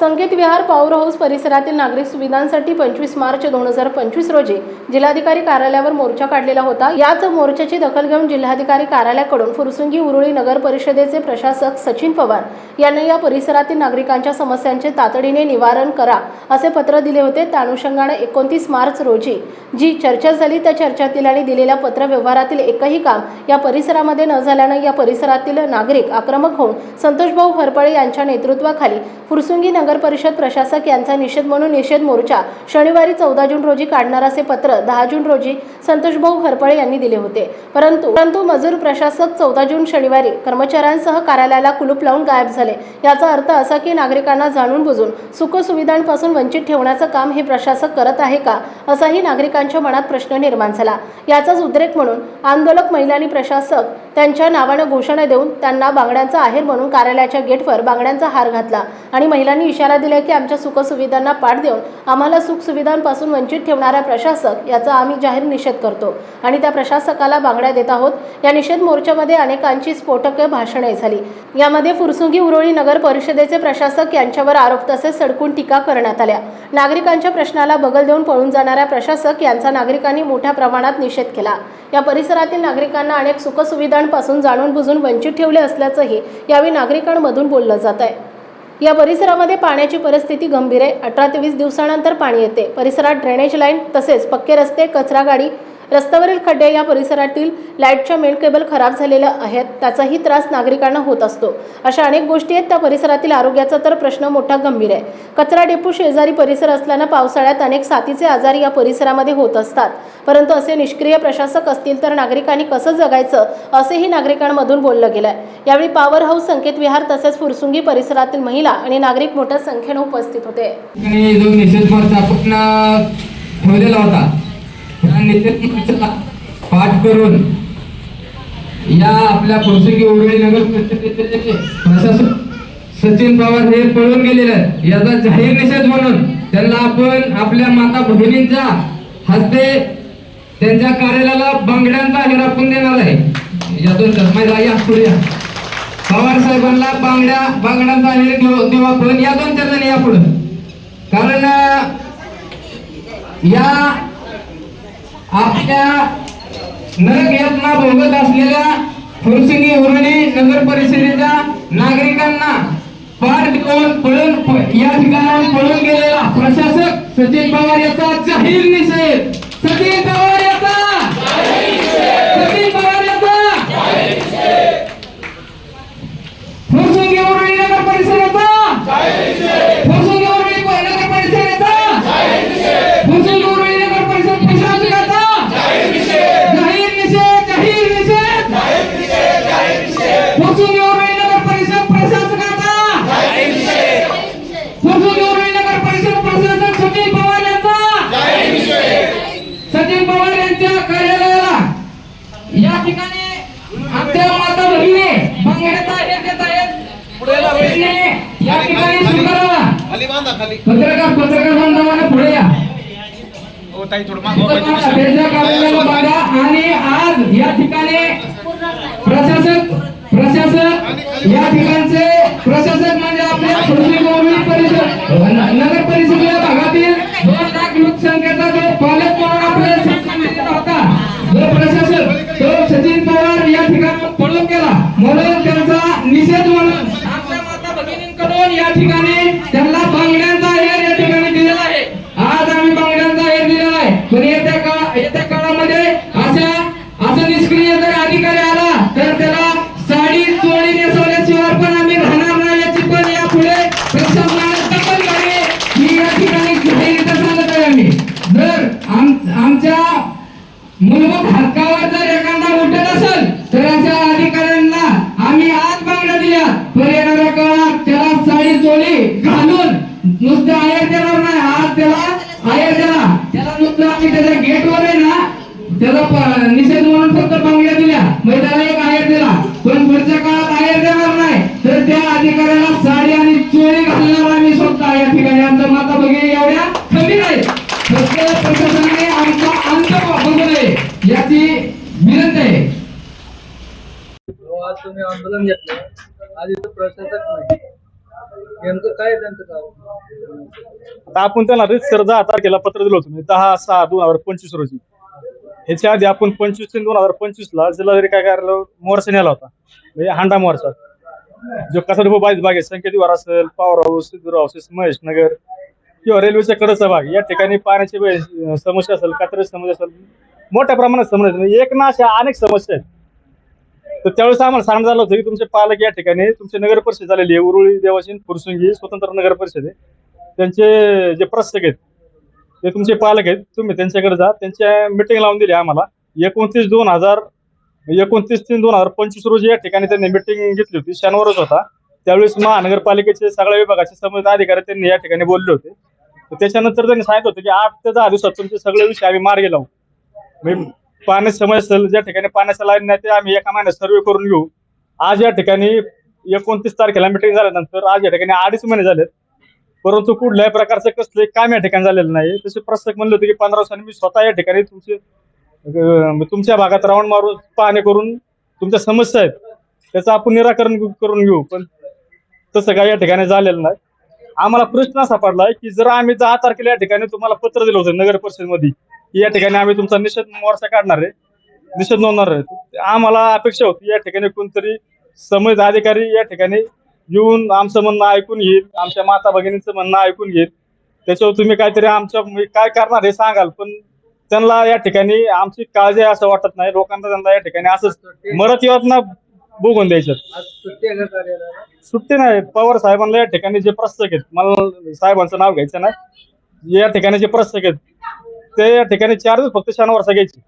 संकेत विहार power house परिसरातील नागरिक सुविधांसाठी पंचवीस मार्च दोन हजार पंचवीस रोजी जिल्हाधिकारी कार्यालयावर मोर्चा काढलेला होता. याच मोर्चाची दखल घेऊन जिल्हाधिकारी कार्यालयाकडून फुरसुंगी उरुळी नगर परिषदेचे प्रशासक सचिन पवार यांनी या परिसरातील नागरिकांच्या समस्यांचे तातडीने निवारण करा असे पत्र दिले होते. त्या अनुषंगाने एकोणतीस मार्च रोजी जी चर्चा झाली त्या चर्चेतील आणि दिलेल्या पत्र व्यवहारातील एकही काम या परिसरामध्ये न झाल्यानं या परिसरातील नागरिक आक्रमक होऊन संतोषभाऊ हरपळे यांच्या नेतृत्वाखाली फुरसुंगी नगर परिषद प्रशासक यांचा निषेध म्हणून निषेध मोर्चा शनिवारी चौदा जून रोजी काढणार असे पत्र दहा जून रोजी संतोषभाऊ हरपळे यांनी दिले होते. परंतु परंतु मजूर प्रशासक चौदा जून शनिवारी कर्मचाऱ्यांसह कार्यालयाला कुलूप लावून गायब झाले. याचा अर्थ असा की नागरिकांना जाणून बुजून सुखसुविधांपासून वंचित ठेवण्याचं काम हे प्रशासक करत आहे का असाही नागरिकांच्या मनात प्रश्न निर्माण झाला. याचाच उद्रेक म्हणून आंदोलक महिलांनी प्रशासक त्यांच्या नावानं घोषणा देऊन त्यांना बांगड्यांचा आहेर म्हणून कार्यालयाच्या गेटवर बांगड्यांचा हार घातला. आणि महिलांनी इशारा दिला की आमच्या सुखसुविधांना पाठ देऊन आम्हाला सुखसुविधांपासून वंचित ठेवणारा प्रशासक याचा आम्ही जाहीर निषेध करतो. आणि त्या प्रशासकाला बांगड्या देत आहोत. या निषेध मोर्चामध्ये अनेकांची स्फोटक भाषणे झाली. यामध्ये फुरसुंगी उरोळी नगर परिषदेचे प्रशासक यांच्यावर आरोप तसेच सडकून टीका करण्यात आल्या. नागरिकांच्या प्रश्नाला बगल देऊन पळून जाणाऱ्या प्रशासक यांचा नागरिकांनी मोठ्या प्रमाणात निषेध केला. या परिसरातील नागरिकांना अनेक सुखसुविधा सुखसुविधांपासून जाणून बुजून वंचित ठेवले असल्याचंही यावेळी नागरिकांमधून बोललं जात आहे. या परिसरामध्ये पाण्याची परिस्थिती गंभीर आहे. अठरा ते वीस दिवसानंतर पाणी येते. परिसरात ड्रेनेज लाईन तसेच पक्के रस्ते कचरा गाडी रस्त्यावरील खड्डे या परिसरातील लाईटच्या मेन केबल खराब झालेल्या आहेत. त्याचाही त्रास नागरिकांना होत असतो. अशा अनेक गोष्टी आहेत. त्या परिसरातील आरोग्याचा तर प्रश्न मोठा गंभीर आहे. कचरा डेपो शेजारी परिसर असल्यानं पावसाळ्यात अनेक साथीचे आजार या परिसरामध्ये होत असतात. परंतु असे निष्क्रिय प्रशासक असतील तर नागरिकांनी कसं जगायचं असेही नागरिकांमधून बोललं गेलंय. यावेळी पॉवर हाऊस संकेत विहार तसेच फुरसुंगी परिसरातील महिला आणि नागरिक मोठ्या संख्येने उपस्थित होते. जो निषेध मोर्चा ठेवलेला होता पाठ करून या आपल्या फुरसुंगी उरळी नगर प्रशासन सचिन पवार हे पळून गेलेले आहेत. याचा जाहीर निषेध म्हणून त्यांना आपण आपल्या माता भगिनींच्या हस्ते त्यांच्या कार्यालयाला बांगड्यांचा हेर आपण देणार आहे. यातून महिला या पुढे पवार साहेबांना बांगड्या बांगड्यांचा हेर देऊ आपण. या दोन चार या पुढे. कारण या आपल्या नरक यातना भोगत असलेल्या फुरसिंगी उरणी नगर परिषदेच्या नागरिकांना पाठ देऊन पळून या ठिकाणाहून पळून गेलेला प्रशासक सचिन पवार याचा जाहीर निषेध. ताई थोडं आणि आज या ठिकाणी प्रशासक प्रशासक या ठिकाणचे प्रशासक म्हणजे आपल्या पृथ्वी परिषद नगर परिषद या भागातील दोन लाख लोकसंख्येचा जो पालक म्हणून आपल्या होता. जो प्रशासक मूलभूत हक्कावर जर एखादा उठत असेल तर अशा अधिकाऱ्यांना आम्ही आज मागण्या दिल्या पण येणाऱ्या काळात त्याला साडी चोळी घालून नुसतं आयर देणार नाही. आज त्याला आयर देणार. त्याला नुसतं आम्ही त्याच्या गेटवर आहे ना त्याला निषेध म्हणून फक्त बांगड्या दिल्या. म्हणजे त्याला एक आयर दिला. पण पुढच्या काळात आयर देणार नाही. तर त्या अधिकाऱ्याला साडी आणि चोळी घालणार आम्ही स्वतः. या ठिकाणी आमच्या माता भगिनी एवढ्या कमी नाही फक्त प्रशासनाने आमचा अंत बघू नये याची विनंती आहे आज तुम्ही आंदोलन घेतलं आज इथं प्रशासक नाही. नेमकं काय त्यांचं काम आता आपण त्यांना रितसर दहा तारखेला पत्र दिलं होतं. दहा सहा दोन हजार पंचवीस रोजी. ह्याच्या आधी आपण पंचवीस तीन दोन हजार पंचवीस ला जिल्हाधिकारी काय करायला मोर्चा नेला होता. म्हणजे हांडा मोर्चा. जो कसा बाईस भाग आहे संकेत विहार असेल पॉवर हाऊस सिद्धूर हाऊस महेश नगर किंवा रेल्वेच्या कडचा भाग या ठिकाणी पाण्याची समस्या असेल कचऱ्याची समस्या असेल मोठ्या प्रमाणात समस्या एक ना अशा अनेक समस्या आहेत. तर त्यावेळेस आम्हाला सांगण झालं होतं की तुमचे पालक या ठिकाणी तुमचे नगर परिषद झालेली आहे. उरुळी देवाशीन फुरसुंगी स्वतंत्र नगर परिषद आहे. त्यांचे जे प्रशासक आहेत ते तुमचे पालक आहेत. तुम्ही त्यांच्याकडे जा. त्यांच्या मिटिंग लावून दिली आम्हाला. एकोणतीस दोन हजार एकोणतीस तीन दोन हजार पंचवीस रोजी या ठिकाणी त्यांनी मिटिंग घेतली होती. शनिवारच होता. त्यावेळेस महानगरपालिकेचे सगळ्या विभागाचे संबंधित अधिकारी त्यांनी या ठिकाणी बोलले होते. त्याच्यानंतर त्यांनी सांगितलं होतं की आठ ते दहा दिवसात तुमचे सगळे विषय आम्ही मार्गी लावू. म्हणजे पाण्याची समस्या असेल ज्या ठिकाणी पाण्याच्या लाईन नाही ते आम्ही एका महिन्यात सर्वे करून घेऊ. आज या ठिकाणी एकोणतीस तारखेला मिटिंग झाल्यानंतर आज या ठिकाणी अडीच महिने झालेत. परंतु कुठल्याही प्रकारचं कसलं काम या ठिकाणी झालेलं नाही. तसे प्रस्तक म्हणले होते की पंधरा वर्षांनी मी स्वतः या ठिकाणी तुमचे तुमच्या भागात राऊंड मारून पाहणी करून तुमच्या समस्या आहेत त्याचं आपण निराकरण करून घेऊ. पण तसं काही या ठिकाणी झालेलं नाही. आम्हाला प्रश्न असा पडलाय की जर आम्ही दहा तारखेला या ठिकाणी तुम्हाला पत्र दिलं होतं नगर परिषदेमध्ये या ठिकाणी आम्ही तुमचा निषेध मोर्चा काढणार आहे. निषेध नोंदणार आहे. आम्हाला अपेक्षा होती या ठिकाणी कोणतरी समज अधिकारी या ठिकाणी येऊन आमचं म्हणणं ऐकून घेईल आमच्या माता भगिनींचं म्हणणं ऐकून घेईल. त्याच्यावर तुम्ही काहीतरी आमच्या म्हणजे काय करणार हे सांगाल पण त्यांना या ठिकाणी आमची काळजी असं वाटत नाही. लोकांना त्यांना या ठिकाणी असंच मरत ना बघून द्यायचं. सुट्टी नाही. पवार साहेबांना या ठिकाणी जे प्रस्तक आहेत मला साहेबांचं नाव घ्यायचं नाही. या ठिकाणी जे प्रस्तक आहेत ते या ठिकाणी चार दिवस फक्त शनिवार घ्यायचे.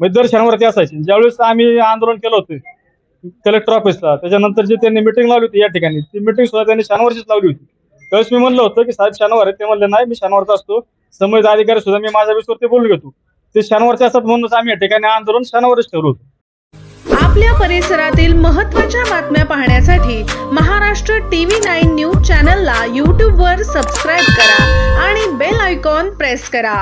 म्हणजे दर शनिवार ते असायची. ज्यावेळेस आम्ही आंदोलन केलं होतं कलेक्टर ऑफिसला त्याच्यानंतर जी त्यांनी मिटिंग लावली होती या ठिकाणी ती मिटिंग सुद्धा त्यांनी शनिवारचीच लावली होती. त्यावेळेस मी म्हणलं होतं की साहेब शनिवार आहे. ते म्हणले नाही मी शनिवारचा असतो. समज अधिकारी सुद्धा मी माझ्या विषयावर ते बोलून घेतो. ते शनिवारचे असतात म्हणूनच आम्ही या ठिकाणी आंदोलन शनिवारच ठेवलं होतं. आपल्या परिसरातील महत्त्वाच्या बातम्या पाहण्यासाठी महाराष्ट्र टीव्ही नाईन न्यूज चॅनलला यूट्यूबवर सबस्क्राईब करा आणि बेल आयकॉन प्रेस करा.